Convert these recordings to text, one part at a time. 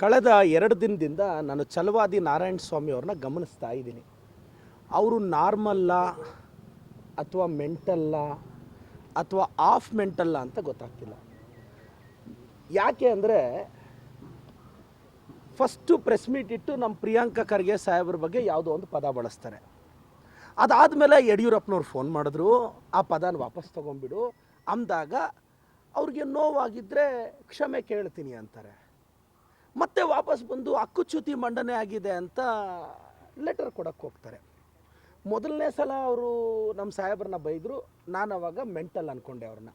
ಕಳೆದ ಎರಡು ದಿನದಿಂದ ನಾನು ಛಲವಾದಿ ನಾರಾಯಣ ಸ್ವಾಮಿ ಅವ್ರನ್ನ ಗಮನಿಸ್ತಾ ಇದ್ದೀನಿ. ಅವರು ನಾರ್ಮಲ್ಲ ಅಥವಾ ಮೆಂಟಲ್ಲ ಅಥವಾ ಆಫ್ ಮೆಂಟಲ್ಲ ಅಂತ ಗೊತ್ತಾಗ್ತಿಲ್ಲ. ಯಾಕೆ ಅಂದರೆ ಫಸ್ಟು ಪ್ರೆಸ್ ಮೀಟ್ ಇಟ್ಟು ನಮ್ಮ ಪ್ರಿಯಾಂಕಾ ಖರ್ಗೆ ಸಾಹೇಬ್ರ ಬಗ್ಗೆ ಯಾವುದೋ ಒಂದು ಪದ ಬಳಸ್ತಾರೆ. ಅದಾದಮೇಲೆ ಯಡಿಯೂರಪ್ಪನವ್ರು ಫೋನ್ ಮಾಡಿದ್ರು, ಆ ಪದನ ವಾಪಸ್ ತೊಗೊಂಬಿಡು ಅಂದಾಗ ಅವ್ರಿಗೆ ನೋವಾಗಿದ್ದರೆ ಕ್ಷಮೆ ಕೇಳ್ತೀನಿ ಅಂತಾರೆ. ಮತ್ತೆ ವಾಪಸ್ ಬಂದು ಹಕ್ಕುಚ್ಯುತಿ ಮಂಡನೆ ಆಗಿದೆ ಅಂತ ಲೆಟರ್ ಕೊಡಕ್ಕೆ ಹೋಗ್ತಾರೆ. ಮೊದಲನೇ ಸಲ ಅವರು ನಮ್ಮ ಸಾಹೇಬ್ರನ್ನ ಬೈದರು, ನಾನು ಅವಾಗ ಮೆಂಟಲ್ ಅಂದ್ಕೊಂಡೆ ಅವ್ರನ್ನ.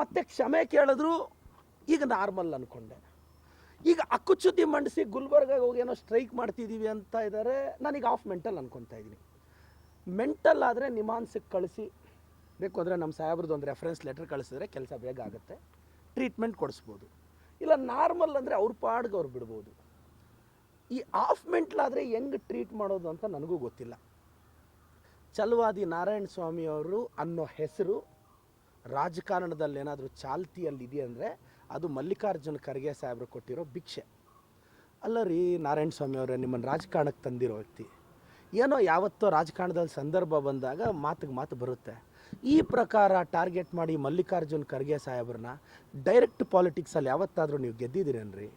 ಮತ್ತೆ ಕ್ಷಮೆ ಕೇಳಿದ್ರು, ಈಗ ನಾರ್ಮಲ್ ಅಂದ್ಕೊಂಡೆ ಈಗ ಅಕ್ಕುಚ್ಯುತಿ ಮಂಡಿಸಿ ಗುಲ್ಬರ್ಗಾಗ ಹೋಗಿ ಏನೋ ಸ್ಟ್ರೈಕ್ ಮಾಡ್ತಿದ್ದೀವಿ ಅಂತ ಇದ್ದಾರೆ ನಾನೀಗ ಆಫ್ ಮೆಂಟಲ್ ಅಂದ್ಕೊತಾ ಇದ್ದೀನಿ. ಮೆಂಟಲ್ ಆದರೆ ನಿಮಾನ್ಸಿಗೆ ಕಳಿಸಿ, ಬೇಕು ಅಂದರೆ ನಮ್ಮ ಸಾಹೇಬ್ರದ್ದು ಒಂದು ರೆಫರೆನ್ಸ್ ಲೆಟರ್ ಕಳಿಸಿದ್ರೆ ಕೆಲಸ ಬೇಗ ಆಗುತ್ತೆ. ಟ್ರೀಟ್ಮೆಂಟ್ ಕೊಡಿಸ್ಬೋದು. ಇಲ್ಲ ನಾರ್ಮಲ್ ಅಂದರೆ ಅವ್ರ ಪಾಡ್ಗೆ ಅವ್ರು ಬಿಡ್ಬೋದು. ಈ ಆಫ್ ಮೆಂಟ್ಲ್ ಆದರೆ ಹೆಂಗೆ ಟ್ರೀಟ್ ಮಾಡೋದು ಅಂತ ನನಗೂ ಗೊತ್ತಿಲ್ಲ. ಚಲುವಾದಿ ನಾರಾಯಣ ಸ್ವಾಮಿ ಅವರು ಅನ್ನೋ ಹೆಸರು ರಾಜಕಾರಣದಲ್ಲಿ ಏನಾದರೂ ಚಾಲ್ತಿಯಲ್ಲಿ ಇದೆ ಅಂದರೆ ಅದು ಮಲ್ಲಿಕಾರ್ಜುನ ಖರ್ಗೆ ಸಾಹೇಬರು ಕೊಟ್ಟಿರೋ ಭಿಕ್ಷೆ. ಅಲ್ಲ ರೀ ನಾರಾಯಣ ಸ್ವಾಮಿ ಅವರೇ, ನಿಮ್ಮನ್ನು ರಾಜಕಾರಣಕ್ಕೆ ತಂದಿರೋ ವ್ಯಕ್ತಿ. ಏನೋ ಯಾವತ್ತೋ ರಾಜಕಾರಣದಲ್ಲಿ ಸಂದರ್ಭ ಬಂದಾಗ ಮಾತಿಗೆ ಮಾತು ಬರುತ್ತೆ. ಈ ಪ್ರಕಾರ ಟಾರ್ಗೆಟ್ ಮಾಡಿ ಮಲ್ಲಿಕಾರ್ಜುನ್ ಖರ್ಗೆ ಸಾಹೇಬ್ರನ್ನ ಡೈರೆಕ್ಟ್ ಪಾಲಿಟಿಕ್ಸಲ್ಲಿ ಯಾವತ್ತಾದರೂ ನೀವು ಗೆದ್ದಿದ್ದೀರೇನ್ರಿ?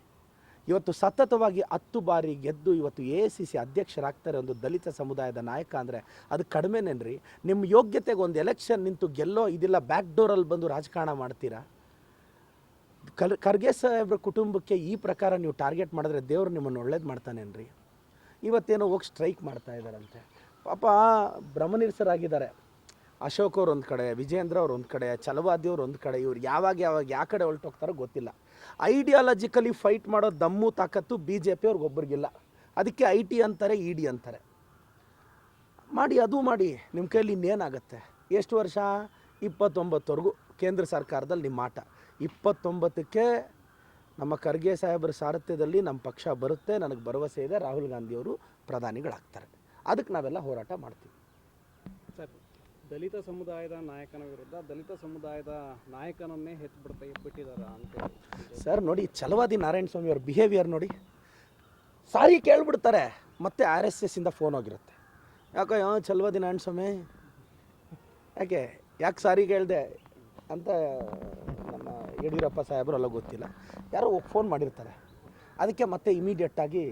ಇವತ್ತು ಸತತವಾಗಿ ಹತ್ತು ಬಾರಿ ಗೆದ್ದು ಇವತ್ತು ಎ ಸಿ ಸಿ ಅಧ್ಯಕ್ಷರಾಗ್ತಾರೆ ಒಂದು ದಲಿತ ಸಮುದಾಯದ ನಾಯಕ ಅಂದರೆ ಅದು ಕಡಿಮೆನೇನ್ರಿ? ನಿಮ್ಮ ಯೋಗ್ಯತೆಗೆ ಒಂದು ಎಲೆಕ್ಷನ್ ನಿಂತು ಗೆಲ್ಲೋ ಇದಿಲ್ಲ ಬ್ಯಾಕ್ ಡೋರಲ್ಲಿ ಬಂದು ರಾಜಕಾರಣ ಮಾಡ್ತೀರಾ? ಕಲ್ ಖರ್ಗೆ ಸಾಹೇಬ್ರ ಕುಟುಂಬಕ್ಕೆ ಈ ಪ್ರಕಾರ ನೀವು ಟಾರ್ಗೆಟ್ ಮಾಡಿದ್ರೆ ದೇವರು ನಿಮ್ಮನ್ನು ಒಳ್ಳೇದು ಮಾಡ್ತಾನೇನ್ರಿ? ಇವತ್ತೇನೋ ಹೋಗಿ ಸ್ಟ್ರೈಕ್ ಮಾಡ್ತಾ ಇದ್ದಾರಂತೆ. ಪಾಪ ಭ್ರಮನಿರಸರಾಗಿದ್ದಾರೆ. ಅಶೋಕ್ ಅವ್ರು ಒಂದು ಕಡೆ ವಿಜೇಂದ್ರ ಅವ್ರು ಒಂದು ಕಡೆ ಚಲವಾದಿ ಅವ್ರು ಒಂದು ಕಡೆ, ಇವ್ರು ಯಾವಾಗ ಯಾವಾಗ ಯಾವ ಕಡೆ ಹೊರಟೋಗ್ತಾರೋ ಗೊತ್ತಿಲ್ಲ. ಐಡಿಯಾಲಜಿಕಲಿ ಫೈಟ್ ಮಾಡೋ ದಮ್ಮು ತಾಕತ್ತು ಬಿ ಜೆ ಪಿ ಅವ್ರಿಗೊಬ್ಬರಿಗಿಲ್ಲ ಅದಕ್ಕೆ ಐ ಟಿ ಅಂತಾರೆ ಇ ಡಿ ಅಂತಾರೆ. ಮಾಡಿ, ಅದು ಮಾಡಿ ನಿಮ್ಮ ಕೈಯಲ್ಲಿ ಇನ್ನೇನಾಗುತ್ತೆ? ಎಷ್ಟು ವರ್ಷ? ಇಪ್ಪತ್ತೊಂಬತ್ತವರೆಗೂ ಕೇಂದ್ರ ಸರ್ಕಾರದಲ್ಲಿ ನಿಮ್ಮ ಆಟ. ಇಪ್ಪತ್ತೊಂಬತ್ತಕ್ಕೆ ನಮ್ಮ ಖರ್ಗೆ ಸಾಹೇಬರ ಸಾರಥ್ಯದಲ್ಲಿ ನಮ್ಮ ಪಕ್ಷ ಬರುತ್ತೆ ನನಗೆ ಭರವಸೆ ಇದೆ ರಾಹುಲ್ ಗಾಂಧಿಯವರು ಪ್ರಧಾನಿಗಳಾಗ್ತಾರೆ. ಅದಕ್ಕೆ ನಾವೆಲ್ಲ ಹೋರಾಟ ಮಾಡ್ತೀವಿ. ಸರ್ ದಲಿತ ಸಮುದಾಯದ ನಾಯಕನ ವಿರುದ್ಧ ದಲಿತ ಸಮುದಾಯದ ನಾಯಕನನ್ನೇ ಹೆಚ್ಚು ಬಿಡ್ತಾ ಬಿಟ್ಟಿದಾರ ಅಂತ ಸರ್ ನೋಡಿ ಚಲವಾದಿ ನಾರಾಯಣ ಸ್ವಾಮಿ ಅವ್ರ ಬಿಹೇವಿಯರ್ ನೋಡಿ. ಸಾರಿ ಕೇಳಿಬಿಡ್ತಾರೆ ಮತ್ತೆ ಆರ್ ಎಸ್ ಎಸ್ಸಿಂದ ಫೋನ್ ಹೋಗಿರುತ್ತೆ. ಯಾಕೋ ಯಾವ ಛಲವಾದಿ ನಾರಾಯಣ ಸ್ವಾಮಿ? ಯಾಕೆ ಯಾಕೆ ಸಾರಿ ಕೇಳಿದೆ? ಅಂತ ಯಡಿಯೂರಪ್ಪ ಸಾಹೇಬರು ಅಲ್ಲ ಗೊತ್ತಿಲ್ಲ. ಯಾರೋ ಫೋನ್ ಮಾಡಿರ್ತಾರೆ. ಅದಕ್ಕೆ ಮತ್ತೆ ಇಮಿಡಿಯೇಟಾಗಿ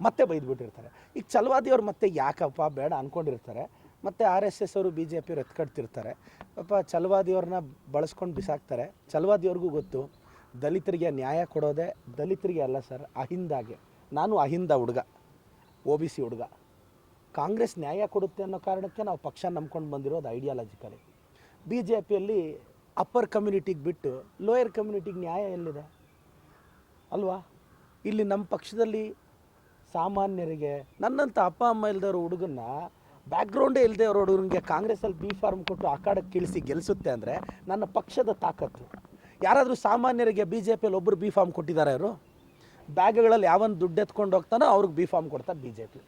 ಮತ್ತೆ ಬೈದ್ಬಿಟ್ಟಿರ್ತಾರೆ. ಈಗ ಚಲವಾದಿಯವ್ರು ಮತ್ತೆ ಯಾಕಪ್ಪ ಬೇಡ ಅಂದ್ಕೊಂಡಿರ್ತಾರೆ ಮತ್ತು ಆರ್ ಎಸ್ ಎಸ್ ಅವರು ಬಿ ಜೆ ಪಿಯವ್ರು ಎತ್ಕಡ್ತಿರ್ತಾರೆ. ಪಾಪ ಚಲವಾದಿಯವ್ರನ್ನ ಬಳಸ್ಕೊಂಡು ಬಿಸಾಕ್ತಾರೆ. ಚಲವಾದಿಯವ್ರಿಗೂ ಗೊತ್ತು, ದಲಿತರಿಗೆ ನ್ಯಾಯ ಕೊಡೋದೇ ದಲಿತರಿಗೆ ಅಲ್ಲ ಸರ್, ಅಹಿಂದಾಗೆ. ನಾನು ಅಹಿಂದ ಹುಡುಗ ಒ ಬಿ ಸಿ ಹುಡುಗ. ಕಾಂಗ್ರೆಸ್ ನ್ಯಾಯ ಕೊಡುತ್ತೆ ಅನ್ನೋ ಕಾರಣಕ್ಕೆ ನಾವು ಪಕ್ಷ ನಂಬ್ಕೊಂಡು ಬಂದಿರೋದು ಐಡಿಯಾಲಜಿಕಲಿ ಬಿ ಜೆ ಪಿಯಲ್ಲಿ ಅಪ್ಪರ್ ಕಮ್ಯುನಿಟಿಗೆ ಬಿಟ್ಟು ಲೋಯರ್ ಕಮ್ಯುನಿಟಿಗೆ ನ್ಯಾಯ ಎಲ್ಲಿದೆ? ಅಲ್ವಾ? ಇಲ್ಲಿ ನಮ್ಮ ಪಕ್ಷದಲ್ಲಿ ಸಾಮಾನ್ಯರಿಗೆ ನನ್ನಂಥ ಅಪ್ಪ, ಅಮ್ಮ ಇಲ್ದವ್ರ ಹುಡುಗನ್ನ ಬ್ಯಾಕ್ಗ್ರೌಂಡೇ ಇಲ್ಲದೆ ಅವ್ರ ಹುಡುಗನಿಗೆ ಕಾಂಗ್ರೆಸ್ಸಲ್ಲಿ ಬಿ ಫಾರ್ಮ್ ಕೊಟ್ಟು ಅಖಾಡಕ್ಕೆ ಕೀಳಿಸಿ ಕಳಿಸಿ ಗೆಲ್ಲಿಸುತ್ತೆ ಅಂದರೆ ನನ್ನ ಪಕ್ಷದ ತಾಕತ್ತು. ಯಾರಾದರೂ ಸಾಮಾನ್ಯರಿಗೆ ಬಿ ಜೆ ಪಿಯಲ್ಲಿ ಒಬ್ಬರು ಬಿ ಫಾರ್ಮ್ ಕೊಟ್ಟಿದ್ದಾರೆ ಅವರು ಬ್ಯಾಗ್ಗಳಲ್ಲಿ ಯಾವೊಂದು ದುಡ್ಡು ಎತ್ಕೊಂಡು ಹೋಗ್ತಾನೋ ಅವ್ರಿಗೆ ಬಿ ಫಾರ್ಮ್ ಕೊಡ್ತಾರೆ ಬಿ ಜೆ ಪಿ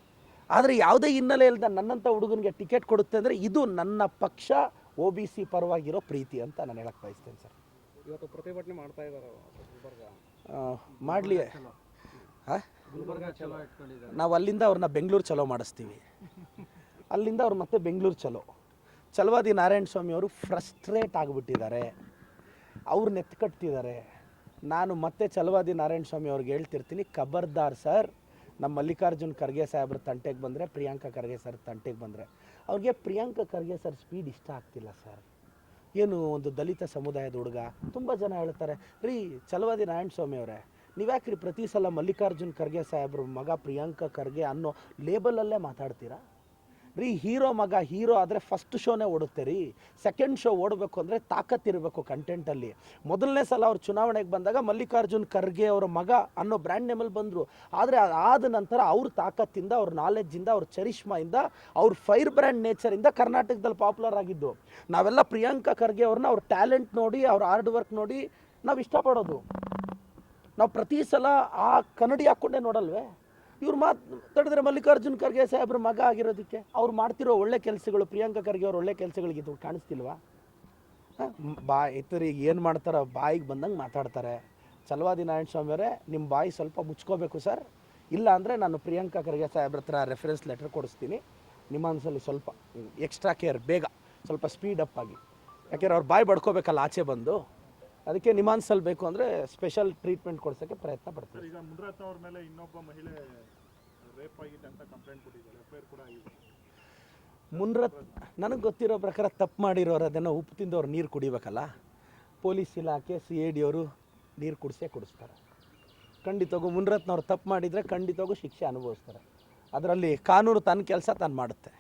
ಆದರೆ ಯಾವುದೇ ಹಿನ್ನೆಲೆ ಇಲ್ಲದ ನನ್ನಂಥ ಹುಡುಗನಿಗೆ ಟಿಕೆಟ್ ಕೊಡುತ್ತೆ ಅಂದರೆ ಇದು ನನ್ನ ಪಕ್ಷ ಒ ಬಿ ಸಿ ಪರವಾಗಿರೋ ಪ್ರೀತಿ ಅಂತ ನಾನು ಹೇಳಕ್ಕೆ ಬಯಸ್ತೇನೆ ಸರ್. ಇವತ್ತು ಪ್ರತಿಭಟನೆ ಮಾಡ್ತಾ ಇದ್ದಾರೆ ಗುಲ್ಬರ್ಗ? ಮಾಡಲಿ. ಹಾಂ? ಗುಲ್ಬರ್ಗ ಚಲೋ ನಾವು ಅಲ್ಲಿಂದ ಅವ್ರನ್ನ ಬೆಂಗಳೂರು ಚಲೋ ಮಾಡಿಸ್ತೀವಿ. ಅಲ್ಲಿಂದ ಅವ್ರು ಮತ್ತೆ ಬೆಂಗಳೂರು ಚಲೋ. ಚಲವಾದಿ ನಾರಾಯಣ ಸ್ವಾಮಿ ಅವರು ಫ್ರಸ್ಟ್ರೇಟ್ ಆಗಿಬಿಟ್ಟಿದ್ದಾರೆ. ಅವ್ರನ್ನ ಎತ್ಕಟ್ತಿದ್ದಾರೆ ನಾನು ಮತ್ತೆ ಚಲವಾದಿ ನಾರಾಯಣ ಸ್ವಾಮಿ ಅವ್ರಿಗೆ ಹೇಳ್ತಿರ್ತೀನಿ ಖಬರ್ದಾರ್ ಸರ್. ನಮ್ಮ ಮಲ್ಲಿಕಾರ್ಜುನ್ ಖರ್ಗೆ ಸಾಹೇಬ್ರ ತಂಟೆಗೆ ಬಂದರೆ, ಪ್ರಿಯಾಂಕಾ ಖರ್ಗೆ ಸರ್ ತಂಟೆಗೆ ಬಂದರೆ. ಅವ್ರಿಗೆ ಪ್ರಿಯಾಂಕಾ ಖರ್ಗೆ ಸರ್ ಸ್ಪೀಡ್ ಇಷ್ಟ ಆಗ್ತಿಲ್ಲ ಸರ್. ಏನು ಒಂದು ದಲಿತ ಸಮುದಾಯದ ಹುಡುಗ, ತುಂಬ ಜನ ಹೇಳ್ತಾರೆ, ರೀ ಚಲವಾದಿ ನಾರಾಯಣ ಸ್ವಾಮಿ ಅವರೇ, ನೀವ್ಯಾಕ್ರಿ ಪ್ರತಿ ಸಲ ಮಲ್ಲಿಕಾರ್ಜುನ್ ಖರ್ಗೆ ಸಾಹೇಬ್ರ ಮಗ ಪ್ರಿಯಾಂಕಾ ಖರ್ಗೆ ಅನ್ನೋ ಲೇಬಲಲ್ಲೇ ಮಾತಾಡ್ತೀರಾ? ರೀ ಹೀರೋ ಮಗ ಹೀರೋ ಆದರೆ ಫಸ್ಟ್ ಶೋನೇ ಓಡುತ್ತೆ ರೀ. ಸೆಕೆಂಡ್ ಶೋ ಓಡಬೇಕು ಅಂದರೆ ತಾಕತ್ತಿರಬೇಕು ಕಂಟೆಂಟಲ್ಲಿ ಮೊದಲನೇ ಸಲ ಅವ್ರು ಚುನಾವಣೆಗೆ ಬಂದಾಗ ಮಲ್ಲಿಕಾರ್ಜುನ್ ಖರ್ಗೆ ಅವರ ಮಗ ಅನ್ನೋ ಬ್ರ್ಯಾಂಡ್ ನೇಮಲ್ಲಿ ಬಂದರು. ಆದರೆ ಆದ ನಂತರ ಅವ್ರ ತಾಕತ್ತಿಂದ, ಅವ್ರ ನಾಲೆಜ್ಜಿಂದ ಅವ್ರ ಚರಿಷ್ಮಾಯಿಂದ ಅವ್ರ ಫೈರ್ ಬ್ರ್ಯಾಂಡ್ ನೇಚರಿಂದ ಕರ್ನಾಟಕದಲ್ಲಿ ಪಾಪ್ಯುಲರ್ ಆಗಿದ್ದು. ನಾವೆಲ್ಲ ಪ್ರಿಯಾಂಕಾ ಖರ್ಗೆ ಅವ್ರನ್ನ ಅವ್ರ ಟ್ಯಾಲೆಂಟ್ ನೋಡಿ, ಅವ್ರ ಹಾರ್ಡ್ ವರ್ಕ್ ನೋಡಿ ನಾವು ಇಷ್ಟಪಡೋದು. ನಾವು ಪ್ರತಿ ಸಲ ಆ ಕನ್ನಡಿ ಹಾಕ್ಕೊಂಡೇ ನೋಡಲ್ವೇ? ಇವ್ರು ಮಾತಾಡಿದ್ರೆ ಮಲ್ಲಿಕಾರ್ಜುನ್ ಖರ್ಗೆ ಸಾಹೇಬ್ರ ಮಗ ಆಗಿರೋದಕ್ಕೆ ಅವ್ರು ಮಾಡ್ತಿರೋ ಒಳ್ಳೆ ಕೆಲಸಗಳು, ಪ್ರಿಯಾಂಕಾ ಖರ್ಗೆ ಅವ್ರ ಒಳ್ಳೆ ಕೆಲಸಗಳಿಗೆ ಇದು ಕಾಣಿಸ್ತಿಲ್ವಾ? ಬಾ ಇತರ ಈಗ ಏನು ಮಾಡ್ತಾರೆ ಬಾಯಿಗೆ ಬಂದಂಗೆ ಮಾತಾಡ್ತಾರೆ. ಚಲವಾದಿ ನಾರಾಯಣ ಸ್ವಾಮಿ ಅವರೇ ನಿಮ್ಮ ಬಾಯಿ ಸ್ವಲ್ಪ ಮುಚ್ಕೋಬೇಕು ಸರ್. ಇಲ್ಲ ಅಂದರೆ ನಾನು ಪ್ರಿಯಾಂಕಾ ಖರ್ಗೆ ಸಾಹೇಬ್ರ ಹತ್ರ ರೆಫರೆನ್ಸ್ ಲೆಟರ್ ಕೊಡಿಸ್ತೀನಿ. ನಿಮ್ಮ ಮನಸ್ಸಲ್ಲಿ ಸ್ವಲ್ಪ ಎಕ್ಸ್ಟ್ರಾ ಕೇರ್ ಬೇಗ, ಸ್ವಲ್ಪ ಸ್ಪೀಡ್ ಅಪ್ ಆಗಿ. ಯಾಕೆಂದ್ರೆ ಅವ್ರು ಬಾಯಿ ಬಡ್ಕೋಬೇಕಲ್ಲ, ಆಚೆ ಬಂದು. ಅದಕ್ಕೆ ನಿಮಾನ್ಸಲ್ಲಿ ಬೇಕು ಅಂದರೆ ಸ್ಪೆಷಲ್ ಟ್ರೀಟ್ಮೆಂಟ್ ಕೊಡ್ಸೋಕ್ಕೆ ಪ್ರಯತ್ನ ಪಡ್ತೀವಿ. ಈಗ ಮುನ್ರತ್ನ ಅವ್ರ ಮೇಲೆ ಇನ್ನೊಬ್ಬ ಮಹಿಳೆ ರೇಪ್ ಆಗಿದೆ ಅಂತ ಕಂಪ್ಲೇಂಟ್ ಕೊಟ್ಟಿದ್ದಾರೆ. ಎಫ್ ಕೂಡ ಆಗಿದೆ. ಮುನ್ರತ್ ನನಗೆ ಗೊತ್ತಿರೋ ಪ್ರಕಾರ ತಪ್ಪು ಮಾಡಿರೋರು ಅದನ್ನು ಉಪ್ಪು ತಿಂದವ್ರು ನೀರು ಕುಡಿಬೇಕಲ್ಲ? ಪೊಲೀಸ್ ಇಲಾಖೆ ಸಿ ಎ ಡಿ ಅವರು ನೀರು ಕುಡಿಸೇ ಕುಡಿಸ್ತಾರೆ. ಖಂಡಿತವಾಗೂ ಮುನ್ರತ್ನವ್ರು ತಪ್ಪು ಮಾಡಿದರೆ ಖಂಡಿತವಾಗೂ ಶಿಕ್ಷೆ ಅನುಭವಿಸ್ತಾರೆ. ಅದರಲ್ಲಿ ಕಾನೂನು ತನ್ನ ಕೆಲಸ ತಾನು ಮಾಡುತ್ತೆ.